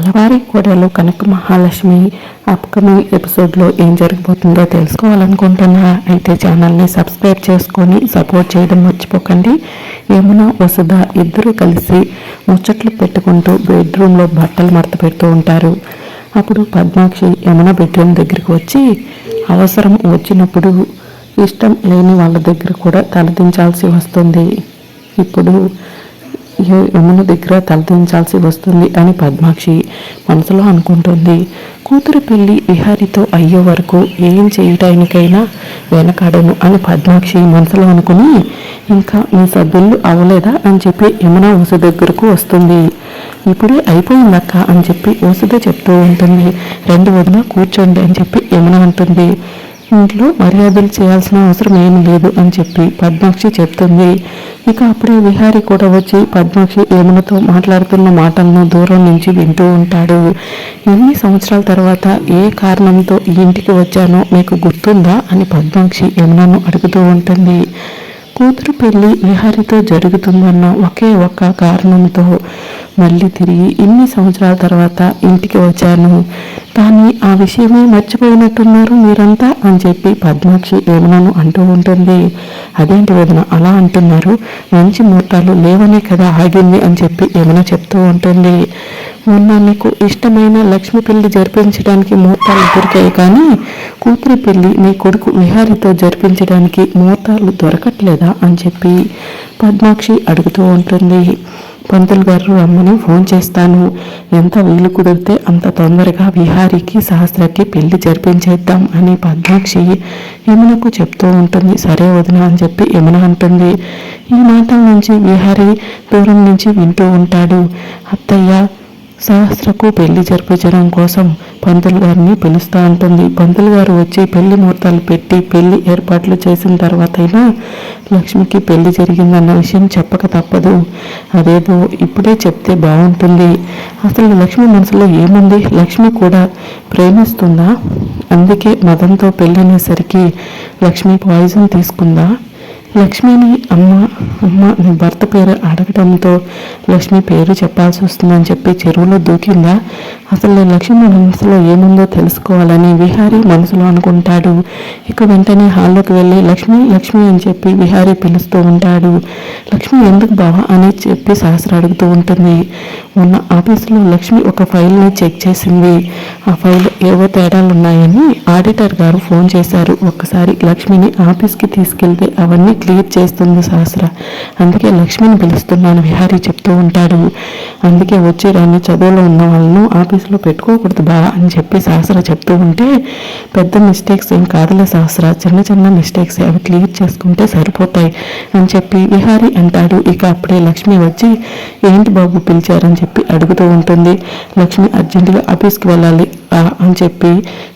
తెల్లవారి కోడలు కనక మహాలక్ష్మి అప్కమింగ్ ఎపిసోడ్లో ఏం జరగబోతుందో తెలుసుకోవాలనుకుంటున్నా అయితే ఛానల్ని సబ్స్క్రైబ్ చేసుకొని సపోర్ట్ చేయడం మర్చిపోకండి. యమున వసుధ ఇద్దరు కలిసి ముచ్చట్లు పెట్టుకుంటూ బెడ్రూమ్లో బట్టలు మడత పెడుతూ ఉంటారు. అప్పుడు పద్మాక్షి యమున బెడ్రూమ్ దగ్గరికి వచ్చి అవసరం వచ్చినప్పుడు ఇష్టం లేని వాళ్ళ దగ్గర కూడా తలదించాల్సి వస్తుంది. ఇప్పుడు యమున దగ్గర తలదించాల్సి వస్తుంది అని పద్మాక్షి మనసులో అనుకుంటుంది. కూతురు పెళ్ళి విహారితో అయ్యే వరకు ఏం చేయటానికైనా వెనకాడను అని పద్మాక్షి మనసులో అనుకుని ఇంకా మీ సభ్యులు అవ్వలేదా అని చెప్పి యమున ఊసు దగ్గరకు వస్తుంది. ఇప్పుడే అయిపోయిందక్క అని చెప్పి ఊసుదే చెప్తూ ఉంటుంది. రెండు వదిన కూర్చోండి అని చెప్పి యమున అంటుంది. ఇంట్లో మర్యాదలు చేయాల్సిన అవసరం ఏమీ లేదు అని చెప్పి పద్మాక్షి చెప్తుంది. ఇక అప్పుడే విహారి కూడా వచ్చి పద్మాక్షి యమునతో మాట్లాడుతున్న మాటలను దూరం నుంచి వింటూ ఉంటాడు. ఎన్ని సంవత్సరాల తర్వాత ఏ కారణంతో ఈ ఇంటికి వచ్చానో మీకు గుర్తుందా అని పద్మాక్షి యమునను అడుగుతూ ఉంటుంది. కూతురు పెళ్ళి విహారితో జరుగుతుందన్న ఒకే ఒక్క కారణంతో మళ్ళీ తిరిగి ఇన్ని సంవత్సరాల తర్వాత ఇంటికి వచ్చాను. కానీ ఆ విషయమే మర్చిపోయినట్టున్నారు మీరంతా అని చెప్పి పద్మాక్షి ఏమనను అంటూ ఉంటుంది. అదేంటి వదిన అలా అంటున్నారు? మంచి ముహూర్తాలు లేవనే కదా ఆగింది అని చెప్పి ఏమైనా చెప్తూ ఉంటుంది. మొన్న నీకు ఇష్టమైన లక్ష్మి పెళ్ళి జరిపించడానికి ముహూర్తాలు దొరికాయి కానీ కూతురి పెళ్ళి నీ కొడుకు విహారితో జరిపించడానికి ముహూర్తాలు దొరకట్లేదా? అని చెప్పి పద్మాక్షి అడుగుతూ ఉంటుంది. పంతులు గారు రమ్మని ఫోన్ చేస్తాను. ఎంత వీలు కుదిరితే అంత తొందరగా విహారికి సహస్రకి పెళ్ళి జరిపించేద్దాం అని పద్మాక్షి యమునకు చెప్తూ ఉంటుంది. సరే వదిన అని చెప్పి యమున అంటుంది. ఈ మాటల నుంచి విహారి దూరం నుంచి వింటూ ఉంటాడు. అత్తయ్య సహస్రకు పెళ్ళి జరిపించడం కోసం పంతులు గారిని పిలుస్తూ ఉంటుంది. పంతులు గారు వచ్చి పెళ్ళి ముహూర్తాలు పెట్టి పెళ్ళి ఏర్పాట్లు చేసిన తర్వాత అయినా లక్ష్మికి పెళ్ళి జరిగిందన్న విషయం చెప్పక తప్పదు. అదేదో ఇప్పుడే చెప్తే బాగుంటుంది. అసలు లక్ష్మి మనసులో ఏముంది? లక్ష్మి కూడా ప్రేమిస్తుందా? అందుకే మదంతో పెళ్ళనేసరికి లక్ష్మి పాయిజన్ తీసుకుందా? లక్ష్మిని అమ్మ అమ్మ నీ భర్త పేరు అడగడంతో లక్ష్మి పేరు చెప్పాల్సి వస్తుందని చెప్పి చెరువులో దూకిందా? అసలు లక్ష్మి మనసులో ఏముందో తెలుసుకోవాలని విహారీ మనసులో అనుకుంటాడు. ఇక వెంటనే హాల్లోకి వెళ్ళి లక్ష్మి లక్ష్మి అని చెప్పి విహారీ పిలుస్తూ ఉంటాడు. లక్ష్మి ఎందుకు బావా అని చెప్పి సహస్ర అడుగుతూ ఉంటుంది. మొన్న ఆఫీసులో లక్ష్మి ఒక ఫైల్ని చెక్ చేసింది. ఆ ఫైల్ ఏవో తేడాలు ఉన్నాయని ఆడిటర్ గారు ఫోన్ చేశారు. ఒక్కసారి లక్ష్మిని ఆఫీస్కి తీసుకెళ్తే అవన్నీ క్లియర్ చేస్తుంది సహస్ర. అందుకే లక్ష్మిని పిలుస్తున్నాను. విహారీ చెప్తూ ఉంటాడు. అందుకే వచ్చి రాని చదువులో ఉన్న వాళ్ళను ఆఫీస్లో పెట్టుకోకూడదు బా అని చెప్పి సహస్ర చెప్తూ ఉంటే పెద్ద మిస్టేక్స్ ఏం కాదులే సహస్ర. చిన్న చిన్న మిస్టేక్స్ అవి క్లియర్ చేసుకుంటే సరిపోతాయి అని చెప్పి విహారి అంటాడు. ఇక అప్పుడే లక్ష్మి వచ్చి ఏంటి బాబు పిలిచారని చెప్పి అడుగుతూ ఉంటుంది. లక్ష్మి అర్జెంటుగా ఆఫీస్కి వెళ్ళాలి ఆ అని చెప్పి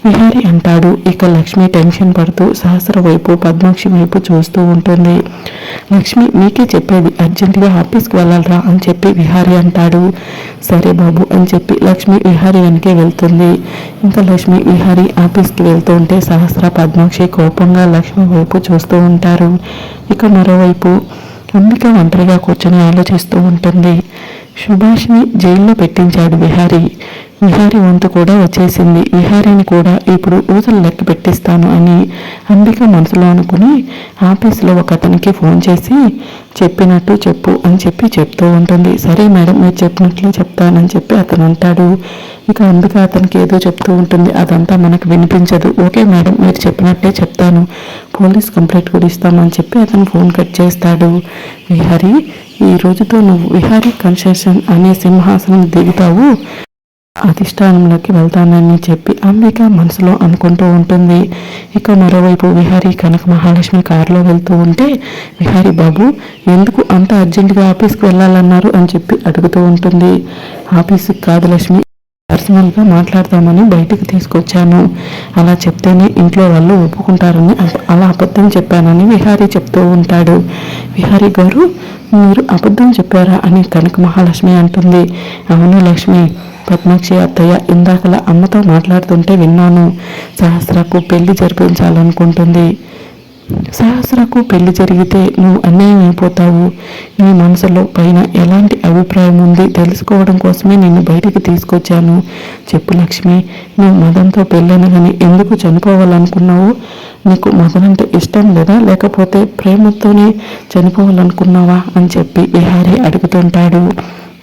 విహారి అంటాడు. ఇక లక్ష్మి టెన్షన్ పడుతూ సహస్ర వైపు పద్మాక్షి వైపు చూస్తూ ఉంటుంది. లక్ష్మి మీకే చెప్పేది అర్జెంటుగా ఆఫీస్కి వెళ్ళాలరా అని చెప్పి విహారి అంటాడు. సరే బాబు అని చెప్పి లక్ష్మి విహారి వెనకే వెళ్తుంది. ఇంకా లక్ష్మి విహారి ఆఫీస్కి వెళ్తూ ఉంటే సహస్ర పద్మాక్షి కోపంగా లక్ష్మి వైపు చూస్తూ ఉంటారు. ఇక మరోవైపు అంబిక ఒంటరిగా కూర్చొని ఆలోచిస్తూ ఉంటుంది. సుభాష్ని జైల్లో పెట్టించాడు విహారీ. విహారి వంతు కూడా వచ్చేసింది. విహారీని కూడా ఇప్పుడు ఊసలు లెక్క పెట్టిస్తాను అని అంబిక మనసులో అనుకుని ఆఫీసులో ఒక అతనికి ఫోన్ చేసి చెప్పినట్టు చెప్పు అని చెప్పి చెప్తూ ఉంటుంది. సరే మేడం మీరు చెప్పినట్లు చెప్తానని చెప్పి అతను అంటాడు. ఇక అంబిక అతనికి ఏదో చెప్తూ ఉంటుంది. అదంతా మనకు వినిపించదు. ఓకే మేడం మీరు చెప్పినట్టే చెప్తాను. పోలీస్ కంప్లైంట్ కూడా ఇస్తామని చెప్పి అతను ఫోన్ కట్ చేస్తాడు. విహారీ ఈ రోజుతో నువ్వు విహారీ కన్సెషన్ అనే సింహాసనం దిగుతావు. అధిష్టానంలోకి వెళ్తానని చెప్పి అంబిక మనసులో అనుకుంటూ ఉంటుంది. ఇక మరోవైపు విహారి కనక మహాలక్ష్మి కారులో వెళ్తూ ఉంటే విహారీ బాబు ఎందుకు అంత అర్జెంటుగా ఆఫీస్కి వెళ్ళాలన్నారు? అని చెప్పి అడుగుతూ ఉంటుంది. ఆఫీస్కి కాదు లక్ష్మి పర్సనల్గా మాట్లాడదామని బయటికి తీసుకొచ్చాను. అలా చెప్తేనే ఇంట్లో వాళ్ళు ఒప్పుకుంటారని అలా అబద్ధం చెప్పానని విహారీ చెప్తూ ఉంటాడు. విహారీ గారు మీరు అబద్ధం చెప్పారా? అని కనక మహాలక్ష్మి అంటుంది. అవును లక్ష్మి పద్మాక్షి అత్తయ్య ఇందాకలా అమ్మతో మాట్లాడుతుంటే విన్నాను. సహస్రకు పెళ్ళి జరిపించాలనుకుంటుంది. సహస్రకు పెళ్ళి జరిగితే నువ్వు అన్యాయం అయిపోతావు నీ మనసులో పైన ఎలాంటి అభిప్రాయం ఉంది తెలుసుకోవడం కోసమే నిన్ను బయటికి తీసుకొచ్చాను. చెప్పు లక్ష్మి నువ్వు మదంతో పెళ్ళనగాని ఎందుకు చనిపోవాలనుకున్నావు? నీకు మదనంటే ఇష్టం లేదా? లేకపోతే ప్రేమతోనే చనిపోవాలనుకున్నావా? అని చెప్పి విహారీ అడుగుతుంటాడు.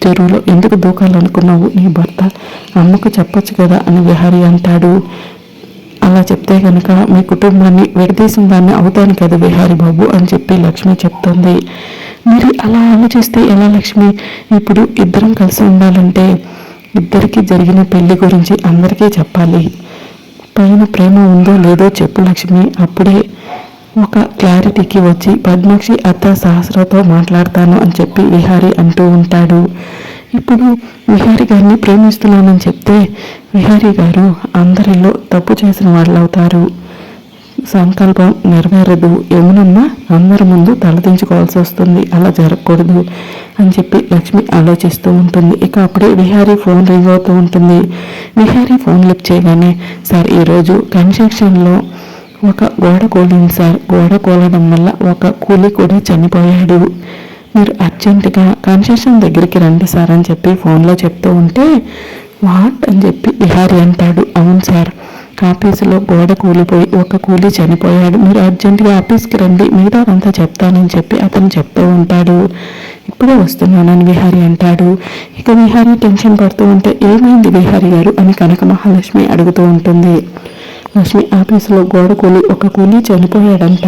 చెరువులో ఎందుకు దూకాలనుకున్నావు? నీ భర్త అమ్మకు చెప్పొచ్చు కదా? అని విహారీ అంటాడు. అలా చెప్తే కనుక మీ కుటుంబాన్ని విడదీసిన దాన్ని అవుతాను కదా విహారి బాబు అని చెప్పి లక్ష్మి చెప్తుంది. మీరు అలా ఆలోచిస్తే ఎలా లక్ష్మి? ఇప్పుడు ఇద్దరం కలిసి ఉండాలంటే ఇద్దరికి జరిగిన పెళ్ళి గురించి అందరికీ చెప్పాలి. పైన ప్రేమ ఉందో లేదో చెప్పు లక్ష్మి. అప్పుడే ఒక క్లారిటీకి వచ్చి పద్మాక్షి అత్త సహస్రతో మాట్లాడతాను అని చెప్పి విహారి అంటూ ఉంటాడు. ఇప్పుడు విహారి గారిని ప్రేమిస్తున్నానని చెప్తే విహారి గారు అందరిలో తప్పు చేసిన వాళ్ళు అవుతారు సంకల్పం నెరవేరదు. యమునమ్మ అందరి ముందు తలదించుకోవాల్సి వస్తుంది. అలా జరగకూడదు అని చెప్పి లక్ష్మి ఆలోచిస్తూ ఉంటుంది. ఇక అప్పుడే విహారీ ఫోన్ రింగ్ అవుతూ ఉంటుంది. విహారీ ఫోన్ లిఫ్ట్ చేయగానే సార్ ఈరోజు కన్స్ట్రక్షన్లో ఒక గోడ కూలింది సార్. గోడ కూలడం వల్ల ఒక కూలి కూడా చనిపోయాడు. మీరు అర్జెంటుగా కన్సెషన్ దగ్గరికి రండి సార్ అని చెప్పి ఫోన్లో చెప్తూ ఉంటే వాట్? అని చెప్పి విహారీ అంటాడు. అవును సార్ ఆఫీసులో గోడ కూలిపోయి ఒక కూలి చనిపోయాడు. మీరు అర్జెంటుగా ఆఫీస్కి రండి మిగతాదంతా చెప్తానని చెప్పి అతను చెప్తూ ఉంటాడు. ఇప్పుడే వస్తున్నానని విహారి అంటాడు. ఇక విహారీ టెన్షన్ పడుతూ ఉంటే ఏమైంది విహారి గారు? అని కనక మహాలక్ష్మి అడుగుతూ ఉంటుంది. లక్ష్మి ఆఫీసులో గోడ కూలి ఒక కూలి చనిపోయాడంట.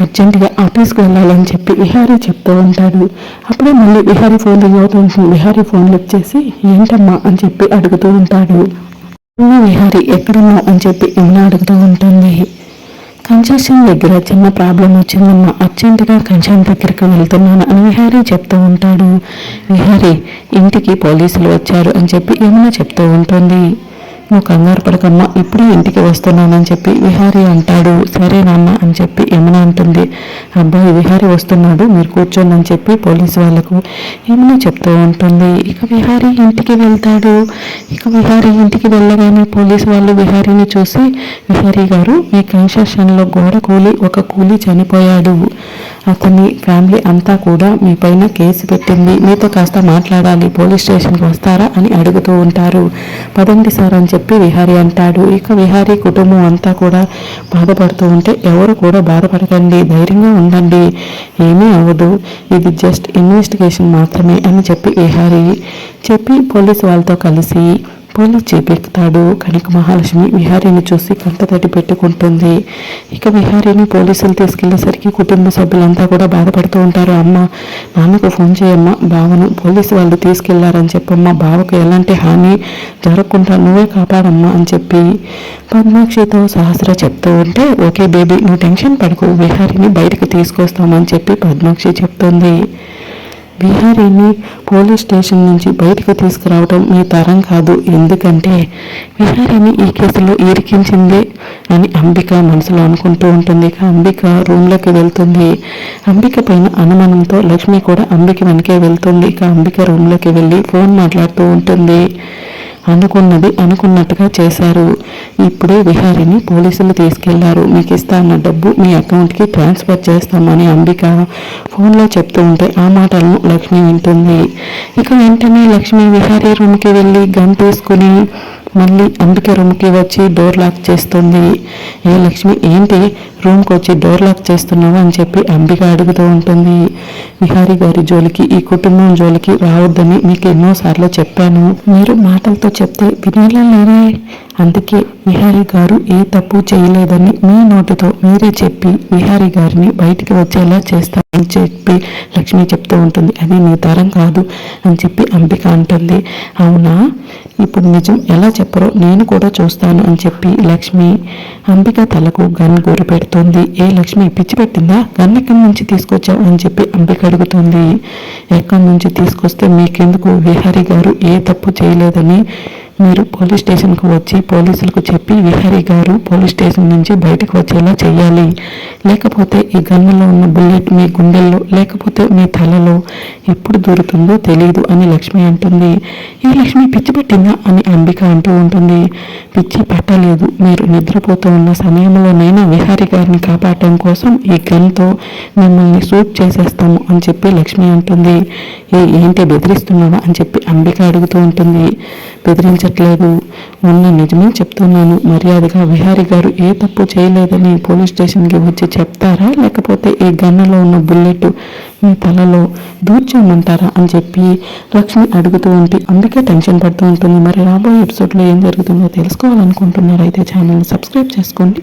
అర్జెంటుగా ఆఫీస్కి వెళ్ళాలని చెప్పి విహారీ చెప్తూ ఉంటాడు. అప్పుడే మళ్ళీ విహారీ ఫోన్ రింగ్ అవుతూ ఉంటుంది. విహారీ ఫోన్ లిఫ్ట్ చేసి ఏంటమ్మా? అని చెప్పి అడుగుతూ ఉంటాడు. విహారీ ఎక్కడమ్మా అని చెప్పి యమున అడుగుతూ ఉంటుంది. కన్స్ట్రక్షన్ దగ్గర చిన్న ప్రాబ్లం వచ్చిందమ్మా. అర్జెంటుగా కన్షన్ దగ్గరికి వెళ్తున్నాను అని విహారీ చెప్తూ ఉంటాడు. విహారీ ఇంటికి పోలీసులు వచ్చారు అని చెప్పి యమున చెప్తూ ఉంటుంది. నువ్వు కంగారు పడకమ్మా ఇప్పుడే ఇంటికి వస్తున్నానని చెప్పి విహారి అంటాడు. సరే నాన్న అని చెప్పి యమున అంటుంది. అబ్బాయి విహారీ వస్తున్నాడు మీరు కూర్చోండి అని చెప్పి పోలీస్ వాళ్ళకు యమున చెప్తూ ఉంటుంది. ఇక విహారీ ఇంటికి వెళ్తాడు. ఇక విహారీ ఇంటికి వెళ్ళగానే పోలీస్ వాళ్ళు విహారీని చూసి విహారీ గారు మీ కన్స్ట్రక్షన్లో గోడ కూలి ఒక కూలి చనిపోయాడు. అతని ఫ్యామిలీ అంతా కూడా మీ పైన కేసు పెట్టింది. మీతో కాస్త మాట్లాడాలి పోలీస్ స్టేషన్కి వస్తారా అని అడుగుతూ ఉంటారు. పదండి సార్ అని చెప్పి విహారీ అంటాడు. ఇక విహారీ కుటుంబం అంతా కూడా బాధపడుతూ ఉంటే ఎవరు కూడా బాధపడకండి ధైర్యంగా ఉండండి. ఏమీ అవ్వదు. ఇది జస్ట్ ఇన్వెస్టిగేషన్ మాత్రమే అని చెప్పి విహారీ చెప్పి పోలీసు వాళ్ళతో కలిసి పోలీస్ చేపెక్కుతాడు కనుక మహాలక్ష్మి విహారీని చూసి కంట తడి పెట్టుకుంటుంది. ఇక విహారీని పోలీసులు తీసుకెళ్ళేసరికి కుటుంబ సభ్యులంతా కూడా బాధపడుతూ ఉంటారు. అమ్మ నాన్నకు ఫోన్ చేయమ్మా. బావను పోలీసు వాళ్ళు తీసుకెళ్ళారని చెప్పమ్మా. బావకు ఎలాంటి హాని జరగకుండా నువ్వే కాపాడమ్మా అని చెప్పి పద్మాక్షితో సహస్ర చెప్తూ ఉంటే ఓకే బేబీ నువ్వు టెన్షన్ పడకు. విహారీని బయటకు తీసుకొస్తామని చెప్పి పద్మాక్షి చెప్తుంది. విహారీని పోలీస్ స్టేషన్ నుంచి బయటకు తీసుకురావడం మీ తరం కాదు. ఎందుకంటే విహారీని ఈ కేసులో ఇరికించిందే అని అంబిక మనసులో అనుకుంటూ ఉంటుంది. అంబిక రూమ్లోకి వెళ్తుంది. అంబిక పైన అనుమానంతో లక్ష్మి కూడా అంబిక వెనకే వెళ్తుంది. ఇక అంబిక రూమ్లోకి వెళ్ళి ఫోన్ మాట్లాడుతూ ఉంటుంది. అనుకున్నది అనుకున్నట్టుగా చేశారు. ఇప్పుడే విహారిని పోలీసులు తీసుకెళ్ళారు. మీకు ఇస్తాన్న డబ్బు మీ అకౌంట్కి ట్రాన్స్ఫర్ చేస్తామని అంబిక ఫోన్లో చెప్తూ ఉంటే ఆ మాటలను లక్ష్మి వింటుంది. ఇక వెంటనే లక్ష్మి విహారీ రూమ్కి వెళ్ళి గన్ తీసుకుని మళ్ళీ అంబిక రూమ్కి వచ్చి డోర్ లాక్ చేస్తుంది. ఏ లక్ష్మి ఏంటి? రూమ్కి వచ్చి డోర్ లాక్ చేస్తున్నావు అని చెప్పి అంబిక అడుగుతూ ఉంటుంది. విహారి గారి జోలికి ఈ కుటుంబం జోలికి రావద్దని మీకు ఎన్నోసార్లు చెప్పాను. మీరు మాటలతో చెప్తే వినేలా లేరే అందుకే విహారీ గారు ఏ తప్పు చేయలేదని మీ నోటితో మీరే చెప్పి విహారీ గారిని బయటికి వచ్చేలా చేస్తానని చెప్పి లక్ష్మి చెప్తూ ఉంటుంది. అది నీ తరం కాదు అని చెప్పి అంబిక అంటుంది. అవునా? ఇప్పుడు నిజం ఎలా చెప్పరో నేను కూడా చూస్తాను అని చెప్పి లక్ష్మి అంబిక తలకు గన్ గురి పెడుతుంది. ఏ లక్ష్మి పిచ్చి పెట్టిందా? గన్ ఎక్కడి నుంచి తీసుకొచ్చావు అని చెప్పి అంబిక అడుగుతుంది. ఎక్కడి నుంచి తీసుకొస్తే మీకెందుకు విహారీ గారు ఏ తప్పు చేయలేదని మీరు పోలీస్ స్టేషన్కు వచ్చి పోలీసులకు చెప్పి విహారీ గారు పోలీస్ స్టేషన్ నుంచి బయటకు వచ్చేలా చేయాలి లేకపోతే ఈ గన్నులో ఉన్న బుల్లెట్ మీ గుండెల్లో లేకపోతే మీ తలలో ఎప్పుడు దూరుతుందో తెలియదు అని లక్ష్మి అంటుంది. ఈ లక్ష్మి పిచ్చి పట్టిందా అని అంబిక అంటూ ఉంటుంది. పిచ్చి పట్టలేదు. మీరు నిద్రపోతూ ఉన్న సమయంలోనైనా విహారీ గారిని కాపాడటం కోసం ఈ గన్తో మిమ్మల్ని సూట్ చేసేస్తాము అని చెప్పి లక్ష్మి అంటుంది. ఏ ఏంటి బెదిరిస్తున్నావా అని చెప్పి అంబిక అడుగుతూ ఉంటుంది. బెదిరించట్లేదు ఉన్న నిజమే చెప్తున్నాను. మర్యాదగా విహారి గారు ఏ తప్పు చేయలేదని పోలీస్ స్టేషన్కి వచ్చి చెప్తారా? లేకపోతే ఈ గన్నులో ఉన్న బుల్లెట్ మీ తలలో దూర్చోమంటారా అని చెప్పి లక్ష్మి అడుగుతూ ఉంటే అందుకే టెన్షన్ పడుతూ ఉంటుంది. మరి రాబోయే ఎపిసోడ్లో ఏం జరుగుతుందో తెలుసుకోవాలనుకుంటున్నారైతే ఛానల్ని సబ్స్క్రైబ్ చేసుకోండి.